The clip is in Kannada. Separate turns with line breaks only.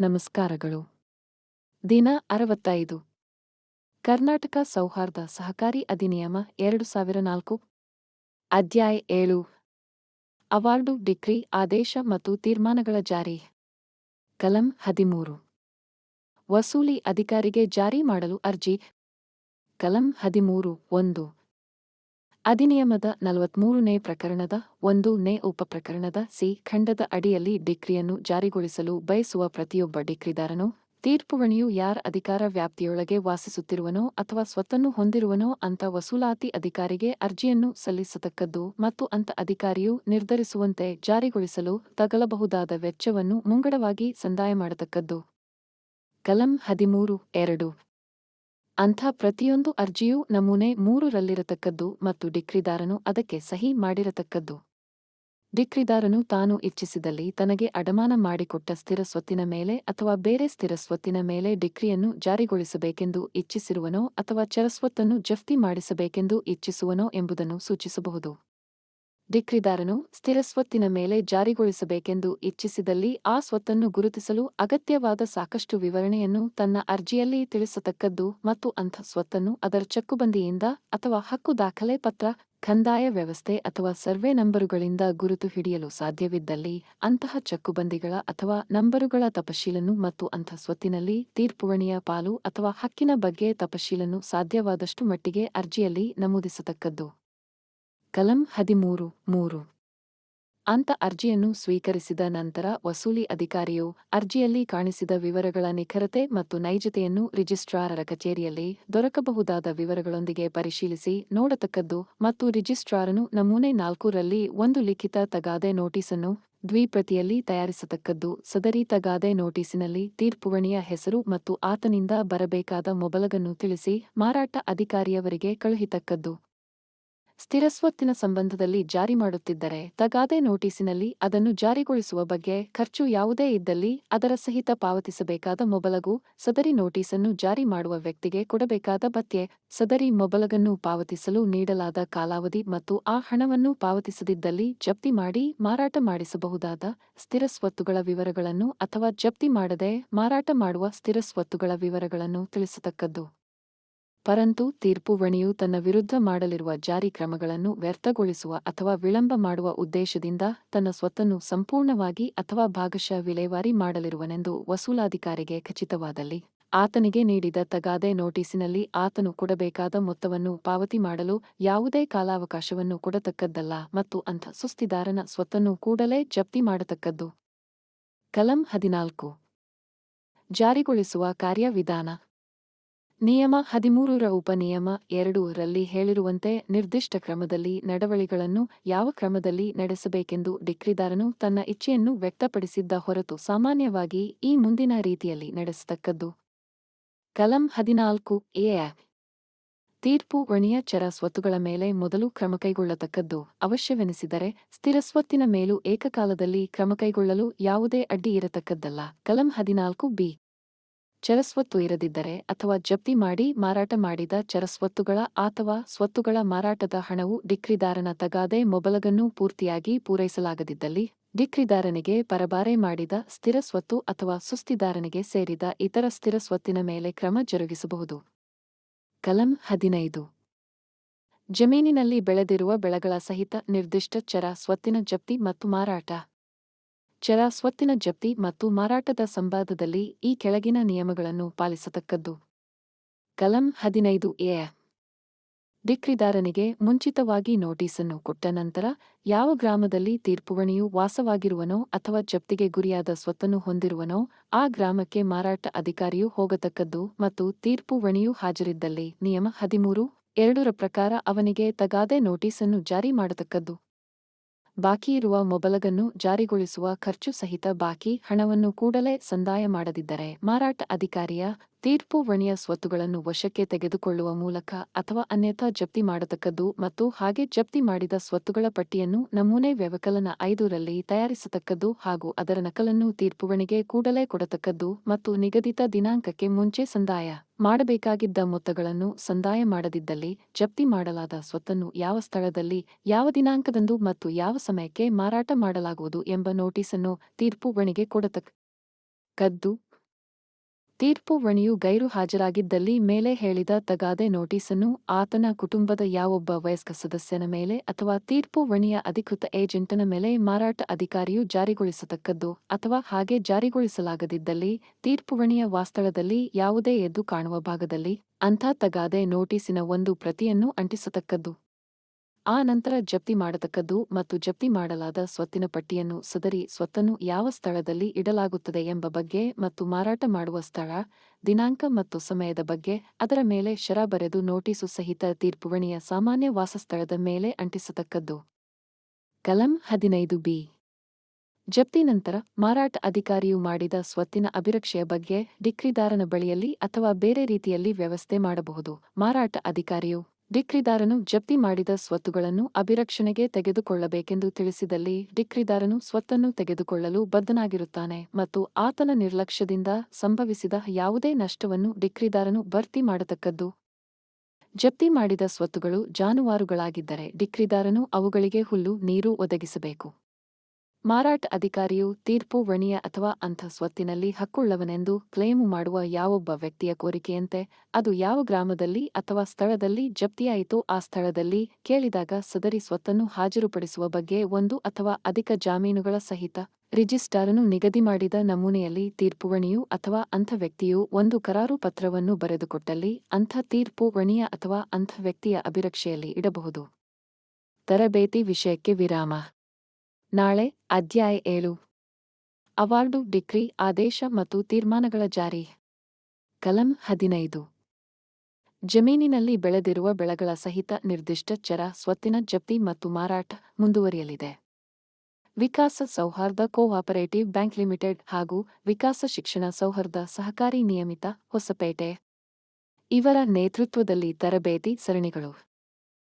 ನಮಸ್ಕಾರಗಳು. ದಿನ ಅರವತ್ತೈದು. ಕರ್ನಾಟಕ ಸೌಹಾರ್ದ ಸಹಕಾರಿ ಅಧಿನಿಯಮ ಎರಡು ಸಾವಿರ ನಾಲ್ಕು. ಅಧ್ಯಾಯ ಏಳು. ಅವಾರ್ಡು ಡಿಕ್ರಿ ಆದೇಶ ಮತ್ತು ತೀರ್ಮಾನಗಳ ಜಾರಿ. ಕಲಂ ಹದಿಮೂರು. ವಸೂಲಿ ಅಧಿಕಾರಿಗೆ ಜಾರಿ ಮಾಡಲು ಅರ್ಜಿ. ಕಲಂ ಹದಿಮೂರು ಒಂದು. ಅಧಿನಿಯಮದ ನಲವತ್ಮೂರನೇ ಪ್ರಕರಣದ ಒಂದು ನೇ ಉಪಪ್ರಕರಣದ ಸಿ ಖಂಡದ ಅಡಿಯಲ್ಲಿ ಡಿಕ್ರಿಯನ್ನು ಜಾರಿಗೊಳಿಸಲು ಬಯಸುವ ಪ್ರತಿಯೊಬ್ಬ ಡಿಕ್ರಿದಾರನು ತೀರ್ಪುವಣಿಯು ಯಾರ ಅಧಿಕಾರ ವ್ಯಾಪ್ತಿಯೊಳಗೆ ವಾಸಿಸುತ್ತಿರುವನೋ ಅಥವಾ ಸ್ವತ್ತನ್ನು ಹೊಂದಿರುವನೋ ಅಂತ ವಸೂಲಾತಿ ಅಧಿಕಾರಿಗೆ ಅರ್ಜಿಯನ್ನು ಸಲ್ಲಿಸತಕ್ಕದ್ದು ಮತ್ತು ಅಂತ ಅಧಿಕಾರಿಯು ನಿರ್ಧರಿಸುವಂತೆ ಜಾರಿಗೊಳಿಸಲು ತಗಲಬಹುದಾದ ವೆಚ್ಚವನ್ನು ಮುಂಗಡವಾಗಿ ಸಂದಾಯ ಮಾಡತಕ್ಕದ್ದು. ಕಲಂ ಹದಿಮೂರು, ಎರಡು. ಅಂಥ ಪ್ರತಿಯೊಂದು ಅರ್ಜಿಯೂ ನಮೂನೆ ಮೂರರಲ್ಲಿರತಕ್ಕದ್ದು ಮತ್ತು ಡಿಕ್ರಿದಾರನು ಅದಕ್ಕೆ ಸಹಿ ಮಾಡಿರತಕ್ಕದ್ದು. ಡಿಕ್ರಿದಾರನು ತಾನು ಇಚ್ಛಿಸಿದಲ್ಲಿ ತನಗೆ ಅಡಮಾನ ಮಾಡಿಕೊಟ್ಟ ಸ್ಥಿರ ಸ್ವತ್ತಿನ ಮೇಲೆ ಅಥವಾ ಬೇರೆ ಸ್ಥಿರ ಸ್ವತ್ತಿನ ಮೇಲೆ ಡಿಕ್ರಿಯನ್ನು ಜಾರಿಗೊಳಿಸಬೇಕೆಂದು ಇಚ್ಛಿಸಿರುವನೋ ಅಥವಾ ಚರಸ್ವತ್ತನ್ನು ಜಫ್ತಿ ಮಾಡಿಸಬೇಕೆಂದು ಇಚ್ಛಿಸುವನೋ ಎಂಬುದನ್ನು ಸೂಚಿಸಬಹುದು. ಡಿಕ್ರಿದಾರನು ಸ್ಥಿರ ಸ್ವತ್ತಿನ ಮೇಲೆ ಜಾರಿಗೊಳಿಸಬೇಕೆಂದು ಇಚ್ಛಿಸಿದಲ್ಲಿ ಆ ಸ್ವತ್ತನ್ನು ಗುರುತಿಸಲು ಅಗತ್ಯವಾದ ಸಾಕಷ್ಟು ವಿವರಣೆಯನ್ನು ತನ್ನ ಅರ್ಜಿಯಲ್ಲಿ ತಿಳಿಸತಕ್ಕದ್ದು ಮತ್ತು ಅಂಥ ಸ್ವತ್ತನ್ನು ಅದರ ಚಕ್ಕುಬಂದಿಯಿಂದ ಅಥವಾ ಹಕ್ಕು ದಾಖಲೆ ಪತ್ರ, ಕಂದಾಯ ವ್ಯವಸ್ಥೆ ಅಥವಾ ಸರ್ವೆ ನಂಬರುಗಳಿಂದ ಗುರುತು ಹಿಡಿಯಲು ಸಾಧ್ಯವಿದ್ದಲ್ಲಿ ಅಂತಹ ಚಕ್ಕುಬಂದಿಗಳ ಅಥವಾ ನಂಬರುಗಳ ತಪಶೀಲನ್ನು ಮತ್ತು ಅಂಥ ಸ್ವತ್ತಿನಲ್ಲಿ ತೀರ್ಪುವಣಿಯ ಪಾಲು ಅಥವಾ ಹಕ್ಕಿನ ಬಗ್ಗೆ ತಪಶೀಲನ್ನು ಸಾಧ್ಯವಾದಷ್ಟು ಮಟ್ಟಿಗೆ ಅರ್ಜಿಯಲ್ಲಿ ನಮೂದಿಸತಕ್ಕದ್ದು. ಕಲಂ ಹದಿಮೂರು, ಮೂರು. ಅಂತ ಅರ್ಜಿಯನ್ನು ಸ್ವೀಕರಿಸಿದ ನಂತರ ವಸೂಲಿ ಅಧಿಕಾರಿಯು ಅರ್ಜಿಯಲ್ಲಿ ಕಾಣಿಸಿದ ವಿವರಗಳ ನಿಖರತೆ ಮತ್ತು ನೈಜತೆಯನ್ನು ರಿಜಿಸ್ಟ್ರಾರರ ಕಚೇರಿಯಲ್ಲಿ ದೊರಕಬಹುದಾದ ವಿವರಗಳೊಂದಿಗೆ ಪರಿಶೀಲಿಸಿ ನೋಡತಕ್ಕದ್ದು ಮತ್ತು ರಿಜಿಸ್ಟ್ರಾರನು ನಮೂನೆ ನಾಲ್ಕೂರಲ್ಲಿ ಒಂದು ಲಿಖಿತ ತಗಾದೆ ನೋಟಿಸನ್ನು ದ್ವಿಪ್ರತಿಯಲ್ಲಿ ತಯಾರಿಸತಕ್ಕದ್ದು ಸದರಿ ತಗಾದೆ ನೋಟಿಸಿನಲ್ಲಿ ತೀರ್ಪುವಣಿಯ ಹೆಸರು ಮತ್ತು ಆತನಿಂದ ಬರಬೇಕಾದ ಮೊಬಲಗನ್ನು ತಿಳಿಸಿ ಮಾರಾಟ ಅಧಿಕಾರಿಯವರಿಗೆ ಕಳುಹಿತಕ್ಕದ್ದು. ಸ್ಥಿರಸ್ವತ್ತಿನ ಸಂಬಂಧದಲ್ಲಿ ಜಾರಿ ಮಾಡುತ್ತಿದ್ದರೆ ತಗಾದೆ ನೋಟಿಸಿನಲ್ಲಿ ಅದನ್ನು ಜಾರಿಗೊಳಿಸುವ ಬಗ್ಗೆ ಖರ್ಚು ಯಾವುದೇ ಇದ್ದಲ್ಲಿ ಅದರ ಸಹಿತ ಪಾವತಿಸಬೇಕಾದ ಮೊಬಲಗು, ಸದರಿ ನೋಟಿಸನ್ನು ಜಾರಿ ಮಾಡುವ ವ್ಯಕ್ತಿಗೆ ಕೊಡಬೇಕಾದ ಭತ್ಯೆ, ಸದರಿ ಮೊಬಲಗನ್ನು ಪಾವತಿಸಲು ನೀಡಲಾದ ಕಾಲಾವಧಿ ಮತ್ತು ಆ ಹಣವನ್ನು ಪಾವತಿಸದಿದ್ದಲ್ಲಿ ಜಪ್ತಿ ಮಾಡಿ ಮಾರಾಟ ಮಾಡಿಸಬಹುದಾದ ಸ್ಥಿರ ಸ್ವತ್ತುಗಳ ವಿವರಗಳನ್ನು ಅಥವಾ ಜಪ್ತಿ ಮಾಡದೆ ಮಾರಾಟ ಮಾಡುವ ಸ್ಥಿರ ಸ್ವತ್ತುಗಳ ವಿವರಗಳನ್ನು ತಿಳಿಸತಕ್ಕದ್ದು. ಪರಂತು ತೀರ್ಪುವಣಿಯು ತನ್ನ ವಿರುದ್ಧ ಮಾಡಲಿರುವ ಜಾರಿ ಕ್ರಮಗಳನ್ನು ವ್ಯರ್ಥಗೊಳಿಸುವ ಅಥವಾ ವಿಳಂಬ ಮಾಡುವ ಉದ್ದೇಶದಿಂದ ತನ್ನ ಸ್ವತ್ತನ್ನು ಸಂಪೂರ್ಣವಾಗಿ ಅಥವಾ ಭಾಗಶಃ ವಿಲೇವಾರಿ ಮಾಡಲಿರುವನೆಂದು ವಸೂಲಾಧಿಕಾರಿಗೆ ಖಚಿತವಾದಲ್ಲಿ, ಆತನಿಗೆ ನೀಡಿದ ತಗಾದೆ ನೋಟಿಸಿನಲ್ಲಿ ಆತನು ಕೊಡಬೇಕಾದ ಮೊತ್ತವನ್ನು ಪಾವತಿ ಮಾಡಲು ಯಾವುದೇ ಕಾಲಾವಕಾಶವನ್ನು ಕೊಡತಕ್ಕದ್ದಲ್ಲ ಮತ್ತು ಅಂಥ ಸುಸ್ತಿದಾರನ ಸ್ವತ್ತನ್ನು ಕೂಡಲೇ ಜಪ್ತಿ ಮಾಡತಕ್ಕದ್ದು. ಕಲಂ ಹದಿನಾಲ್ಕು. ಜಾರಿಗೊಳಿಸುವ ಕಾರ್ಯವಿಧಾನ. ನಿಯಮ ಹದಿಮೂರರ ಉಪನಿಯಮ ಎರಡು ರಲ್ಲಿ ಹೇಳಿರುವಂತೆ ನಿರ್ದಿಷ್ಟ ಕ್ರಮದಲ್ಲಿ ನಡವಳಿಗಳನ್ನು ಯಾವ ಕ್ರಮದಲ್ಲಿ ನಡೆಸಬೇಕೆಂದು ಡಿಕ್ರಿದಾರನು ತನ್ನ ಇಚ್ಛೆಯನ್ನು ವ್ಯಕ್ತಪಡಿಸಿದ್ದ ಹೊರತು ಸಾಮಾನ್ಯವಾಗಿ ಈ ಮುಂದಿನ ರೀತಿಯಲ್ಲಿ ನಡೆಸತಕ್ಕದ್ದು. ಕಲಂ ಹದಿನಾಲ್ಕು ಎ ತೀರ್ಪು ಚರ ಸ್ವತ್ತುಗಳ ಮೇಲೆ ಮೊದಲು ಕ್ರಮ ಕೈಗೊಳ್ಳತಕ್ಕದ್ದು. ಅವಶ್ಯವೆನಿಸಿದರೆ ಸ್ಥಿರ ಸ್ವತ್ತಿನ ಮೇಲೂ ಏಕಕಾಲದಲ್ಲಿ ಕ್ರಮ ಕೈಗೊಳ್ಳಲು ಯಾವುದೇ ಅಡ್ಡಿ ಇರತಕ್ಕದ್ದಲ್ಲ. ಕಲಂ ಹದಿನಾಲ್ಕು ಬಿ. ಚರಸ್ವತ್ತು ಇರದಿದ್ದರೆ ಅಥವಾ ಜಪ್ತಿ ಮಾಡಿ ಮಾರಾಟ ಮಾಡಿದ ಚರಸ್ವತ್ತುಗಳ ಅಥವಾ ಸ್ವತ್ತುಗಳ ಮಾರಾಟದ ಹಣವು ಡಿಕ್ರಿದಾರನ ತಗಾದೆ ಮೊಬಲಗನ್ನು ಪೂರ್ತಿಯಾಗಿ ಪೂರೈಸಲಾಗದಿದ್ದಲ್ಲಿ, ಡಿಕ್ರಿದಾರನಿಗೆ ಪರಬಾರೆ ಮಾಡಿದ ಸ್ಥಿರ ಸ್ವತ್ತು ಅಥವಾ ಸುಸ್ತಿದಾರನಿಗೆ ಸೇರಿದ ಇತರ ಸ್ಥಿರ ಸ್ವತ್ತಿನ ಮೇಲೆ ಕ್ರಮ ಜರುಗಿಸಬಹುದು. ಕಲಂ ಹದಿನೈದು. ಜಮೀನಿನಲ್ಲಿ ಬೆಳೆದಿರುವ ಬೆಳೆಗಳ ಸಹಿತ ನಿರ್ದಿಷ್ಟ ಚರ ಸ್ವತ್ತಿನ ಜಪ್ತಿ ಮತ್ತು ಮಾರಾಟ. ಚರ ಸ್ವತ್ತಿನ ಜಪ್ತಿ ಮತ್ತು ಮಾರಾಟದ ಸಂವಾದದಲ್ಲಿ ಈ ಕೆಳಗಿನ ನಿಯಮಗಳನ್ನು ಪಾಲಿಸತಕ್ಕದ್ದು. ಕಲಂ ಹದಿನೈದು ಎ. ಡಿಕ್ರಿದಾರನಿಗೆ ಮುಂಚಿತವಾಗಿ ನೋಟಿಸನ್ನು ಕೊಟ್ಟ ನಂತರ ಯಾವ ಗ್ರಾಮದಲ್ಲಿ ತೀರ್ಪುವಣಿಯು ವಾಸವಾಗಿರುವನೋ ಅಥವಾ ಜಪ್ತಿಗೆ ಗುರಿಯಾದ ಸ್ವತ್ತನ್ನು ಹೊಂದಿರುವನೋ ಆ ಗ್ರಾಮಕ್ಕೆ ಮಾರಾಟ ಅಧಿಕಾರಿಯು ಹೋಗತಕ್ಕದ್ದು ಮತ್ತು ತೀರ್ಪುವಣಿಯು ಹಾಜರಿದ್ದಲ್ಲಿ ನಿಯಮ ಹದಿಮೂರು ಎರಡರ ಪ್ರಕಾರ ಅವನಿಗೆ ತಗಾದೆ ನೋಟಿಸನ್ನು ಜಾರಿ ಮಾಡತಕ್ಕದ್ದು. ಬಾಕಿಯಿರುವ ಮೊಬಲಗನ್ನು ಜಾರಿಗೊಳಿಸುವ ಖರ್ಚು ಸಹಿತ ಬಾಕಿ ಹಣವನ್ನು ಕೂಡಲೇ ಸಂದಾಯ ಮಾಡದಿದ್ದರೆ ಮಾರಾಟ ಅಧಿಕಾರಿಯ ತೀರ್ಪು ವಣಿಯ ಸ್ವತ್ತುಗಳನ್ನು ವಶಕ್ಕೆ ತೆಗೆದುಕೊಳ್ಳುವ ಮೂಲಕ ಅಥವಾ ಅನ್ಯಥಾ ಜಪ್ತಿ ಮಾಡತಕ್ಕದ್ದು ಮತ್ತು ಹಾಗೆ ಜಪ್ತಿ ಮಾಡಿದ ಸ್ವತ್ತುಗಳ ಪಟ್ಟಿಯನ್ನು ನಮೂನೆ ವ್ಯವಕಲನ ಐದರಲ್ಲಿ ತಯಾರಿಸತಕ್ಕದ್ದು ಹಾಗೂ ಅದರ ನಕಲನ್ನು ತೀರ್ಪುವಣಿಗೆ ಕೂಡಲೇ ಕೊಡತಕ್ಕದ್ದು ಮತ್ತು ನಿಗದಿತ ದಿನಾಂಕಕ್ಕೆ ಮುಂಚೆ ಸಂದಾಯ ಮಾಡಬೇಕಾಗಿದ್ದ ಮೊತ್ತಗಳನ್ನು ಸಂದಾಯ ಮಾಡದಿದ್ದಲ್ಲಿ ಜಪ್ತಿ ಮಾಡಲಾದ ಸ್ವತ್ತನ್ನು ಯಾವ ಸ್ಥಳದಲ್ಲಿ, ಯಾವ ದಿನಾಂಕದಂದು ಮತ್ತು ಯಾವ ಸಮಯಕ್ಕೆ ಮಾರಾಟ ಮಾಡಲಾಗುವುದು ಎಂಬ ನೋಟಿಸನ್ನು ತೀರ್ಪುವಣಿಗೆ ಕೊಡತಕ್ಕ ಕದ್ದು ತೀರ್ಪು ವಣಿಯು ಗೈರು ಹಾಜರಾಗಿದ್ದಲ್ಲಿ ಮೇಲೆ ಹೇಳಿದ ತಗಾದೆ ನೋಟಿಸನ್ನು ಆತನ ಕುಟುಂಬದ ಯಾವೊಬ್ಬ ವಯಸ್ಕ ಸದಸ್ಯನ ಮೇಲೆ ಅಥವಾ ತೀರ್ಪು ವಣಿಯ ಅಧಿಕೃತ ಏಜೆಂಟನ ಮೇಲೆ ಮಾರಾಟ ಅಧಿಕಾರಿಯು ಜಾರಿಗೊಳಿಸತಕ್ಕದ್ದು ಅಥವಾ ಹಾಗೆ ಜಾರಿಗೊಳಿಸಲಾಗದಿದ್ದಲ್ಲಿ ತೀರ್ಪು ವಣಿಯ ವಾಸ್ತಳದಲ್ಲಿ ಯಾವುದೇ ಎದ್ದು ಕಾಣುವ ಭಾಗದಲ್ಲಿ ಅಂಥ ತಗಾದೆ ನೋಟಿಸಿನ ಒಂದು ಪ್ರತಿಯನ್ನು ಅಂಟಿಸತಕ್ಕದ್ದು. ಆ ನಂತರ ಜಪ್ತಿ ಮಾಡತಕ್ಕದ್ದು ಮತ್ತು ಜಪ್ತಿ ಮಾಡಲಾದ ಸ್ವತ್ತಿನ ಪಟ್ಟಿಯನ್ನು ಸದರಿ ಸ್ವತ್ತನ್ನು ಯಾವ ಸ್ಥಳದಲ್ಲಿ ಇಡಲಾಗುತ್ತದೆ ಎಂಬ ಬಗ್ಗೆ ಮತ್ತು ಮಾರಾಟ ಮಾಡುವ ಸ್ಥಳ, ದಿನಾಂಕ ಮತ್ತು ಸಮಯದ ಬಗ್ಗೆ, ಅದರ ಮೇಲೆ ಶರ ಬರೆದು ನೋಟಿಸು ಸಹಿತ ತೀರ್ಪುವಣಿಯ ಸಾಮಾನ್ಯ ವಾಸಸ್ಥಳದ ಮೇಲೆ ಅಂಟಿಸತಕ್ಕದ್ದು. ಕಲಂ ಹದಿನೈದು ಬಿ. ಜಪ್ತಿ ನಂತರ ಮಾರಾಟ ಅಧಿಕಾರಿಯು ಮಾಡಿದ ಸ್ವತ್ತಿನ ಅಭಿರಕ್ಷೆಯ ಬಗ್ಗೆ ಡಿಕ್ರಿದಾರನ ಬಳಿಯಲ್ಲಿ ಅಥವಾ ಬೇರೆ ರೀತಿಯಲ್ಲಿ ವ್ಯವಸ್ಥೆ ಮಾಡಬಹುದು, ಮಾರಾಟ ಅಧಿಕಾರಿಯು. ಡಿಕ್ರಿದಾರನು ಜಪ್ತಿ ಮಾಡಿದ ಸ್ವತ್ತುಗಳನ್ನು ಅಭಿರಕ್ಷಣೆಗೆ ತೆಗೆದುಕೊಳ್ಳಬೇಕೆಂದು ತಿಳಿಸಿದಲ್ಲಿ ಡಿಕ್ರಿದಾರನು ಸ್ವತ್ತನ್ನು ತೆಗೆದುಕೊಳ್ಳಲು ಬದ್ಧನಾಗಿರುತ್ತಾನೆ ಮತ್ತು ಆತನ ನಿರ್ಲಕ್ಷ್ಯದಿಂದ ಸಂಭವಿಸಿದ ಯಾವುದೇ ನಷ್ಟವನ್ನು ಡಿಕ್ರಿದಾರನು ಭರ್ತಿ ಮಾಡತಕ್ಕದ್ದು. ಜಪ್ತಿ ಮಾಡಿದ ಸ್ವತ್ತುಗಳು ಜಾನುವಾರುಗಳಾಗಿದ್ದರೆ ಡಿಕ್ರಿದಾರನು ಅವುಗಳಿಗೆ ಹುಲ್ಲು, ನೀರು ಒದಗಿಸಬೇಕು. ಮಾರಾಟ ಅಧಿಕಾರಿಯು ತೀರ್ಪು ವಣಿಯ ಅಥವಾ ಅಂಥ ಸ್ವತ್ತಿನಲ್ಲಿ ಹಕ್ಕುಳ್ಳವನೆಂದು ಕ್ಲೇಮು ಮಾಡುವ ಯಾವೊಬ್ಬ ವ್ಯಕ್ತಿಯ ಕೋರಿಕೆಯಂತೆ ಅದು ಯಾವ ಗ್ರಾಮದಲ್ಲಿ ಅಥವಾ ಸ್ಥಳದಲ್ಲಿ ಜಪ್ತಿಯಾಯಿತೋ ಆ ಸ್ಥಳದಲ್ಲಿ ಕೇಳಿದಾಗ ಸದರಿ ಸ್ವತ್ತನ್ನು ಹಾಜರುಪಡಿಸುವ ಬಗ್ಗೆ ಒಂದು ಅಥವಾ ಅಧಿಕ ಜಾಮೀನುಗಳ ಸಹಿತ ರಿಜಿಸ್ಟಾರನ್ನು ನಿಗದಿ ಮಾಡಿದ ನಮೂನೆಯಲ್ಲಿ ತೀರ್ಪುವಣಿಯು ಅಥವಾ ಅಂಥ ವ್ಯಕ್ತಿಯು ಒಂದು ಕರಾರು ಪತ್ರವನ್ನು ಬರೆದುಕೊಟ್ಟಲ್ಲಿ ಅಂಥ ತೀರ್ಪು ವಣಿಯ ಅಥವಾ ಅಂಥ ವ್ಯಕ್ತಿಯ ಅಭಿರಕ್ಷೆಯಲ್ಲಿ ಇಡಬಹುದು. ತರಬೇತಿ ವಿಷಯಕ್ಕೆ ವಿರಾಮ. ನಾಳೆ ಅಧ್ಯಾಯ ಏಳು. ಅವಾರ್ಡು ಡಿಕ್ರಿ ಆದೇಶ ಮತ್ತು ತೀರ್ಮಾನಗಳ ಜಾರಿ. ಕಲಂ ಹದಿನೈದು. ಜಮೀನಿನಲ್ಲಿ ಬೆಳೆದಿರುವ ಬೆಳೆಗಳ ಸಹಿತ ನಿರ್ದಿಷ್ಟ ಚರ, ಸ್ವತ್ತಿನ ಜಪ್ತಿ ಮತ್ತು ಮಾರಾಟ ಮುಂದುವರಿಯಲಿದೆ. ವಿಕಾಸ ಸೌಹಾರ್ದ ಕೋಆಪರೇಟಿವ್ ಬ್ಯಾಂಕ್ ಲಿಮಿಟೆಡ್ ಹಾಗೂ ವಿಕಾಸ ಶಿಕ್ಷಣ ಸೌಹಾರ್ದ ಸಹಕಾರಿ ನಿಯಮಿತ ಹೊಸಪೇಟೆ. ಇವರ ನೇತೃತ್ವದಲ್ಲಿ ತರಬೇತಿ ಸರಣಿಗಳು.